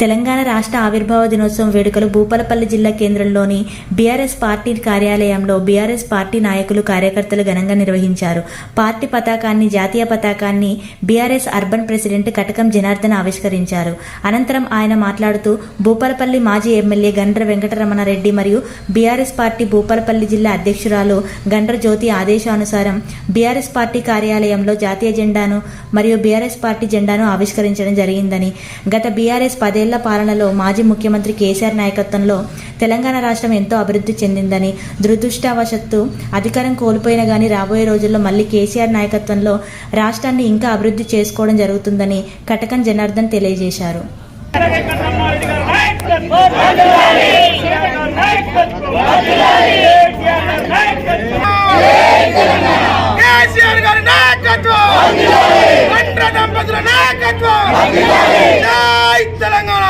తెలంగాణ రాష్ట్ర ఆవిర్భావ దినోత్సవం వేడుకలు భూపాలపల్లి జిల్లా కేంద్రంలోని బీఆర్ఎస్ పార్టీ కార్యాలయంలో బీఆర్ఎస్ పార్టీ నాయకులు కార్యకర్తలు ఘనంగా నిర్వహించారు. పార్టీ పతాకాన్ని జాతీయ పతాకాన్ని BRS urban president Katakam Janardhan ఆవిష్కరించారు. అనంతరం ఆయన మాట్లాడుతూ భూపాలపల్లి మాజీ ఎమ్మెల్యే గండ్ర వెంకటరమణారెడ్డి మరియు బీఆర్ఎస్ పార్టీ భూపాలపల్లి జిల్లా అధ్యక్షురాలు గండ్ర జ్యోతి ఆదేశానుసారం బీఆర్ఎస్ పార్టీ కార్యాలయంలో జాతీయ జెండాను మరియు బీఆర్ఎస్ పార్టీ జెండాను ఆవిష్కరించడం జరిగిందని గత బీఆర్ఎస్ పదేళ్ళ పాలనలో మాజీ ముఖ్యమంత్రి కేసీఆర్ నాయకత్వంలో తెలంగాణ రాష్ట్రం ఎంతో అభివృద్ధి చెందిందని దురదృష్టవశత్తు అధికారం కోల్పోయిన గానీ రాబోయే రోజుల్లో మళ్ళీ కేసీఆర్ నాయకత్వంలో రాష్ట్రాన్ని ఇంకా అభివృద్ధి చేసుకోవడం జరుగుతుందని కటకం జనార్దన్ తెలియజేశారు. నాయకత్వం జై తెలంగాణ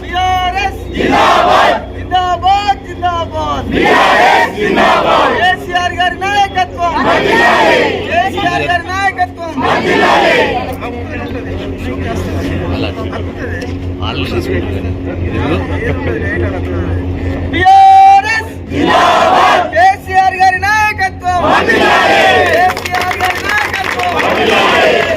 టిఆర్ఎస్ జిందాబాద్ జిందాబాద్ జిందాబాద్ టిఆర్ఎస్ జిందాబాద్. కేసీఆర్ గారి నాయకత్వం. కేసీఆర్ గారి నాయకత్వం. టిఆర్ఎస్ జిందాబాద్. కేసీఆర్ గారి నాయకత్వం. కేసీఆర్ గారి నాయకత్వం.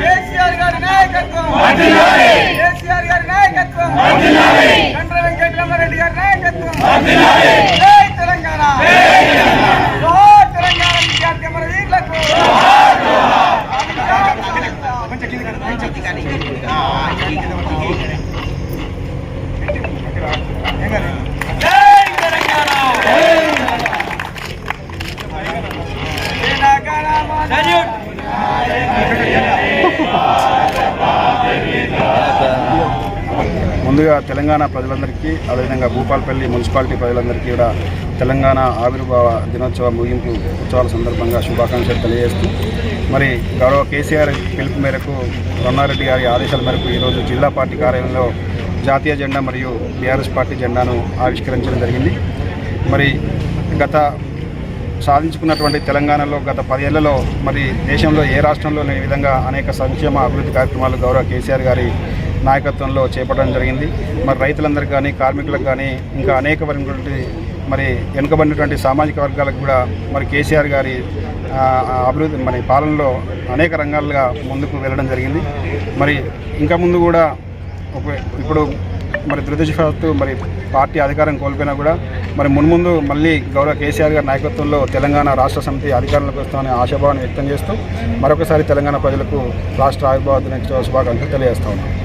కేసీఆర్ గారి నాయకత్వం. కేసీఆర్ గారి నాయకత్వం. గండ్ర వెంకటరమరెడ్డి గారి నాయకత్వం. ముందుగా తెలంగాణ ప్రజలందరికీ అదేవిధంగా భూపాలపల్లి మున్సిపాలిటీ ప్రజలందరికీ కూడా తెలంగాణ ఆవిర్భావ దినోత్సవ ముగింపు ఉత్సవాల సందర్భంగా శుభాకాంక్షలు తెలియజేస్తూ మరి గౌరవ కేసీఆర్ పిలుపు మేరకు రమణారెడ్డి గారి ఆదేశాల మేరకు ఈరోజు జిల్లా పార్టీ కార్యాలయంలో జాతీయ జెండా మరియు బీఆర్ఎస్ పార్టీ జెండాను ఆవిష్కరించడం జరిగింది. మరి గత సాధించుకున్నటువంటి తెలంగాణలో గత పదేళ్ళలో మరి దేశంలో ఏ రాష్ట్రంలో లేని విధంగా అనేక సంక్షేమ అభివృద్ధి కార్యక్రమాలు గౌరవ కేసీఆర్ గారి నాయకత్వంలో చేపట్టడం జరిగింది. మరి రైతులందరికీ కానీ కార్మికులకు కానీ ఇంకా అనేక వర్గటువంటి మరి వెనుకబడినటువంటి సామాజిక వర్గాలకు కూడా మరి కేసీఆర్ గారి అభివృద్ధి మరి పాలనలో అనేక రంగాలుగా ముందుకు వెళ్ళడం జరిగింది. మరి ఇంకా ముందు కూడా ఒక- ఇప్పుడు మరి దురదృష్టవత్తు మరి పార్టీ అధికారం కోల్పోయినా కూడా మరి మున్ముందు మళ్ళీ గౌరవ కేసీఆర్ గారి నాయకత్వంలో తెలంగాణ రాష్ట్ర సమితి అధికారంలోకి వస్తామని ఆశాభావాన్ని వ్యక్తం చేస్తూ మరొకసారి తెలంగాణ ప్రజలకు రాష్ట్ర ఆవిర్భావ దినోత్సవ శుభాకాంక్షలు తెలియజేస్తా ఉన్నాం.